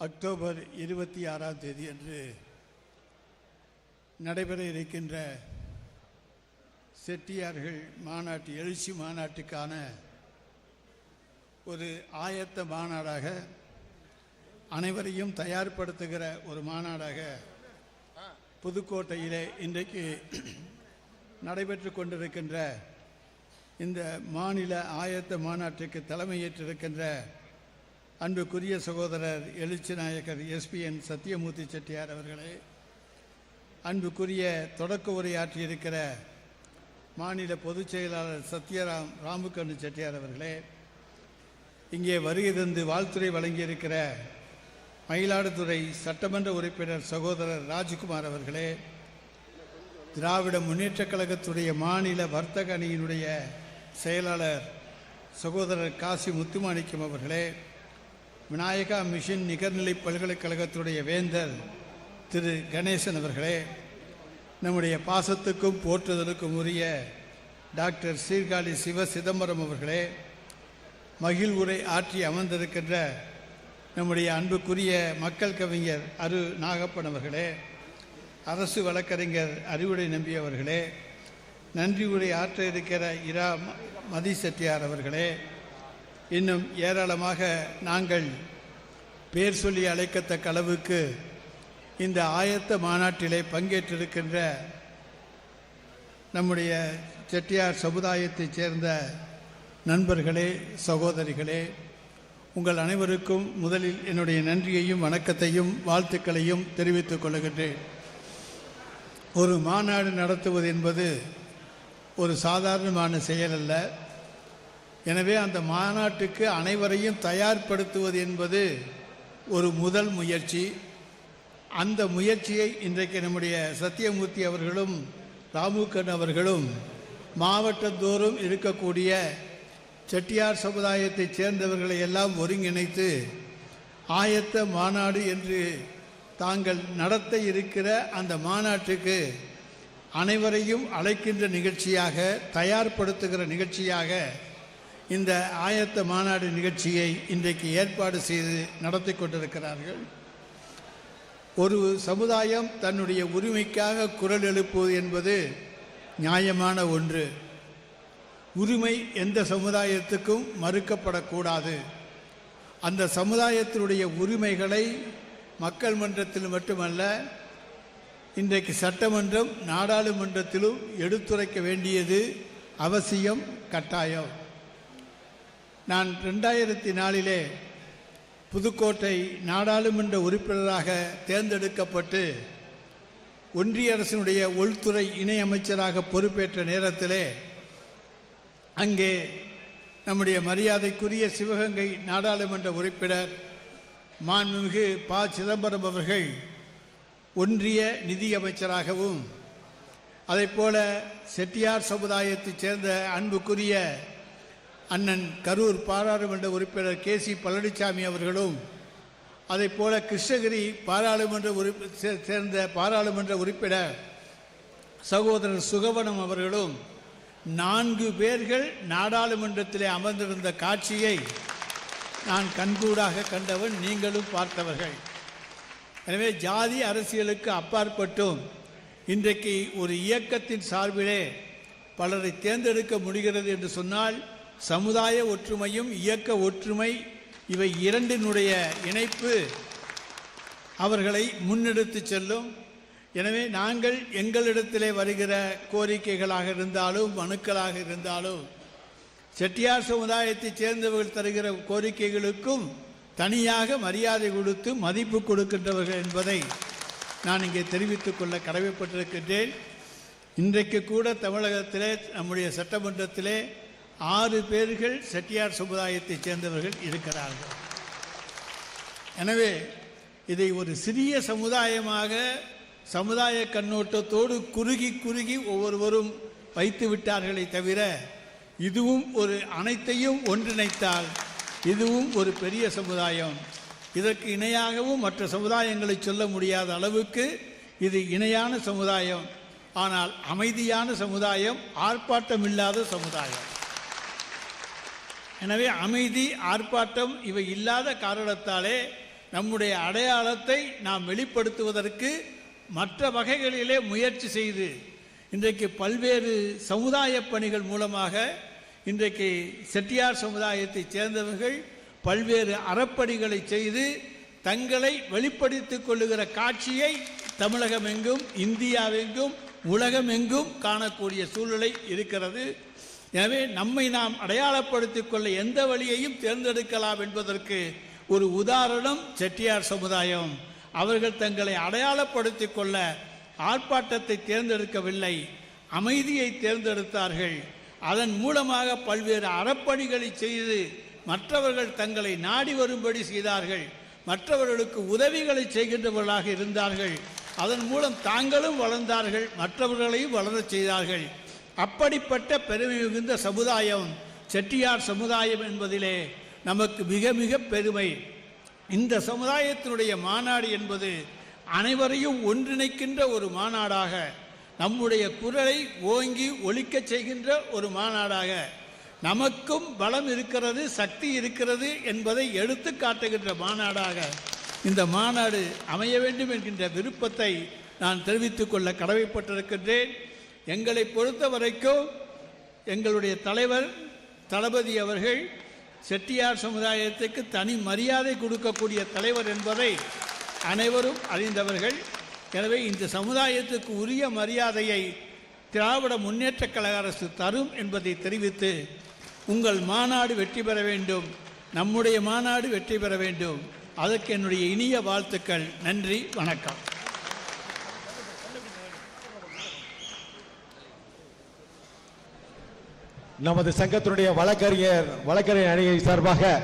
October இருபத்தி ஆறாம் தேதி அன்று நடைபெற இருக்கின்ற செட்டியார்கள் மாநாட்டு எழுச்சி மாநாட்டுக்கான ஒரு ஆயத்த மாநாடாக அனைவரையும் தயார்படுத்துகிற ஒரு மாநாடாக புதுக்கோட்டையிலே இன்றைக்கு நடைபெற்று கொண்டிருக்கின்ற இந்த மாநில ஆயத்த மாநாட்டுக்கு தலைமையேற்றிருக்கின்ற அன்புக்குரிய சகோதரர் எழுச்சி நாயகர் எஸ்பிஎன் சத்தியமூர்த்தி செட்டியார் அவர்களே அன்புக்குரிய தொடக்க உரையாற்றியிருக்கிற மாநில பொதுச் செயலாளர் சத்யராம் ராமுகண்ணு செட்டியார் அவர்களே இங்கே வருகை தந்து வாழ்த்துறை வழங்கியிருக்கிற மயிலாடுதுறை சட்டமன்ற உறுப்பினர் சகோதரர் ராஜ்குமார் அவர்களே திராவிட முன்னேற்றக் கழகத்துடைய மாநில வர்த்தக அணியினுடைய செயலாளர் சகோதரர் காசி முத்துமாணிக்கம் அவர்களே விநாயகா மிஷின் நிகர்நிலை பல்கலைக்கழகத்துடைய வேந்தர் திரு கணேசன் அவர்களே நம்முடைய பாசத்துக்கும் போற்றுதலுக்கும் உரிய டாக்டர் சீர்காழி சிவ சிதம்பரம் அவர்களே மகிழ்வுரை ஆற்றி அமர்ந்திருக்கின்ற நம்முடைய அன்புக்குரிய மக்கள் கவிஞர் அரு நாகப்பன் அவர்களே அரசு வழக்கறிஞர் அறிவுரை நம்பி அவர்களே நன்றி உரை ஆற்ற இருக்கிற இரா ம- மதி செட்டியார் அவர்களே இன்னும் ஏராளமாக நாங்கள் பேர் சொல்லி அழைக்கத்தக்க அளவுக்கு இந்த ஆயத்த மாநாட்டிலே பங்கேற்றிருக்கின்ற நம்முடைய செட்டியார் சமுதாயத்தைச் சேர்ந்த நண்பர்களே சகோதரிகளே உங்கள் அனைவருக்கும் முதலில் என்னுடைய நன்றியையும் வணக்கத்தையும் வாழ்த்துக்களையும் தெரிவித்துக் கொள்கின்றேன். ஒரு மாநாடு நடத்துவது என்பது ஒரு சாதாரணமான செயல் அல்ல. எனவே அந்த மாநாட்டுக்கு அனைவரையும் தயார்படுத்துவது என்பது ஒரு முதல் முயற்சி. அந்த முயற்சியை இன்றைக்கு நம்முடைய சத்தியமூர்த்தி அவர்களும் ராமுகன் அவர்களும் மாவட்டந்தோறும் இருக்கக்கூடிய செட்டியார் சமுதாயத்தைச் சேர்ந்தவர்களை எல்லாம் ஒருங்கிணைத்து ஆயத்த மாநாடு என்று தாங்கள் நடத்த இருக்கிற அந்த மாநாட்டுக்கு அனைவரையும் அழைக்கின்ற நிகழ்ச்சியாக தயார்படுத்துகிற நிகழ்ச்சியாக இந்த ஆயத்த மாநாடு நிகழ்ச்சியை இன்றைக்கு ஏற்பாடு செய்து நடத்தி கொண்டிருக்கிறார்கள். ஒரு சமுதாயம் தன்னுடைய உரிமைக்காக குரல் எழுப்புவது என்பது நியாயமான ஒன்று. உரிமை எந்த சமுதாயத்துக்கும் மறுக்கப்படக்கூடாது. அந்த சமுதாயத்தினுடைய உரிமைகளை மக்கள் மன்றத்தில் மட்டுமல்ல இன்றைக்கு சட்டமன்றம் நாடாளுமன்றத்திலும் எடுத்துரைக்க வேண்டியது அவசியம் கட்டாயம். நான் ரெண்டாயிரத்தி நாலிலே புதுக்கோட்டை நாடாளுமன்ற உறுப்பினராக தேர்ந்தெடுக்கப்பட்டு ஒன்றிய அரசினுடைய உள்துறை இணையமைச்சராக பொறுப்பேற்ற நேரத்திலே அங்கே நம்முடைய மரியாதைக்குரிய சிவகங்கை நாடாளுமன்ற உறுப்பினர் மாண்புமிகு ப. சிதம்பரம் அவர்கள் ஒன்றிய நிதியமைச்சராகவும் அதைப்போல செட்டியார் சமுதாயத்தைச் சேர்ந்த அன்புக்குரிய அண்ணன் கரூர் பாராளுமன்ற உறுப்பினர் கே சி பழனிசாமி அவர்களும் அதைப்போல கிருஷ்ணகிரி பாராளுமன்ற உறுப்பி சேர்ந்த பாராளுமன்ற உறுப்பினர் சகோதரர் சுகவனம் அவர்களும் நான்கு பேர்கள் நாடாளுமன்றத்திலே அமர்ந்திருந்த காட்சியை நான் கண்கூடாக கண்டவன் நீங்களும் பார்த்தவர்கள். எனவே ஜாதி அரசியலுக்கு அப்பாற்பட்டும் இன்றைக்கு ஒரு இயக்கத்தின் சார்பிலே பலரை தேர்ந்தெடுக்க முடிகிறது என்று சொன்னால் சமுதாய ஒற்றுமையும் இயக்க ஒற்றுமை இவை இரண்டினுடைய இணைப்பு. அவர்களை முன்னெடுத்து செல்லும். எனவே நாங்கள் எங்களிடத்திலே வருகிற கோரிக்கைகளாக இருந்தாலும் மனுக்களாக இருந்தாலும் செட்டியார் சமுதாயத்தைச் சேர்ந்தவர்கள் தருகிற கோரிக்கைகளுக்கும் தனியாக மரியாதை கொடுத்து மதிப்பு கொடுக்கின்றவர்கள் என்பதை நான் இங்கே தெரிவித்துக் கொள்ள கடமைப்பட்டிருக்கின்றேன். இன்றைக்கு கூட தமிழகத்திலே நம்முடைய சட்டமன்றத்திலே ஆறு பேர்கள் செட்டியார் சமுதாயத்தைச் சேர்ந்தவர்கள் இருக்கிறார்கள். எனவே இதை ஒரு சிறிய சமுதாயமாக சமுதாய கண்ணோட்டத்தோடு குறுகி குறுகி ஒவ்வொருவரும் வைத்து விட்டார்களே தவிர இதுவும் ஒரு அனைத்தையும் ஒன்றிணைத்தால் இதுவும் ஒரு பெரிய சமுதாயம். இதற்கு இணையாகவும் மற்ற சமுதாயங்களை சொல்ல முடியாத அளவுக்கு இது இணையான சமுதாயம். ஆனால் அமைதியான சமுதாயம் ஆர்ப்பாட்டம் இல்லாத சமுதாயம். எனவே அமைதி ஆர்ப்பாட்டம் இவை இல்லாத காரணத்தாலே நம்முடைய அடையாளத்தை நாம் வெளிப்படுத்துவதற்கு மற்ற வகைகளிலே முயற்சி செய்து இன்றைக்கு பல்வேறு சமுதாய பணிகள் மூலமாக இன்றைக்கு செட்டியார் சமுதாயத்தைச் சேர்ந்தவர்கள் பல்வேறு அறப்பணிகளை செய்து தங்களை வெளிப்படுத்திக் கொள்ளுகிற காட்சியை தமிழகமெங்கும் இந்தியாவெங்கும் உலகமெங்கும் காணக்கூடிய சூழ்நிலை இருக்கிறது. எனவே நம்மை நாம் அடையாளப்படுத்திக் கொள்ள எந்த வழியையும் தேர்ந்தெடுக்கலாம் என்பதற்கு ஒரு உதாரணம் செட்டியார் சமுதாயம். அவர்கள் தங்களை அடையாளப்படுத்திக் கொள்ள ஆர்ப்பாட்டத்தை தேர்ந்தெடுக்கவில்லை அமைதியை தேர்ந்தெடுத்தார்கள். அதன் மூலமாக பல்வேறு அறப்பணிகளை செய்து மற்றவர்கள் தங்களை நாடி வரும்படி செய்தார்கள். மற்றவர்களுக்கு உதவிகளை செய்கின்றவர்களாக இருந்தார்கள். அதன் மூலம் தாங்களும் வளர்ந்தார்கள் மற்றவர்களையும் வளரச் செய்தார்கள். அப்படிப்பட்ட பெருமை மிகுந்த சமுதாயம் செட்டியார் சமுதாயம் என்பதிலே நமக்கு மிக மிக பெருமை. இந்த சமுதாயத்தினுடைய மாநாடு என்பது அனைவரையும் ஒன்றிணைக்கின்ற ஒரு மாநாடாக நம்முடைய குரலை ஓங்கி ஒழிக்கச் செய்கின்ற ஒரு மாநாடாக. நமக்கும் பலம் இருக்கிறது சக்தி இருக்கிறது என்பதை எடுத்து காட்டுகின்ற மாநாடாக இந்த மாநாடு அமைய வேண்டும் என்கின்ற விருப்பத்தை நான் தெரிவித்துக் கொள்ள கடமைப்பட்டிருக்கின்றேன். எங்களை பொறுத்த வரைக்கும் எங்களுடைய தலைவர் தளபதி அவர்கள் செட்டியார் சமுதாயத்துக்கு தனி மரியாதை கொடுக்கக்கூடிய தலைவர் என்பதை அனைவரும் அறிந்தவர்கள். எனவே இந்த சமுதாயத்துக்கு உரிய மரியாதையை திராவிட முன்னேற்ற கழக அரசு தரும் என்பதை தெரிவித்து உங்கள் மாநாடு வெற்றி பெற வேண்டும். நம்முடைய மாநாடு வெற்றி பெற வேண்டும். அதற்கு என்னுடைய இனிய வாழ்த்துக்கள். நன்றி. வணக்கம். நமது சங்கத்தினுடைய வழக்கறிஞர் வழக்கறிஞர் அணியை சார்பாக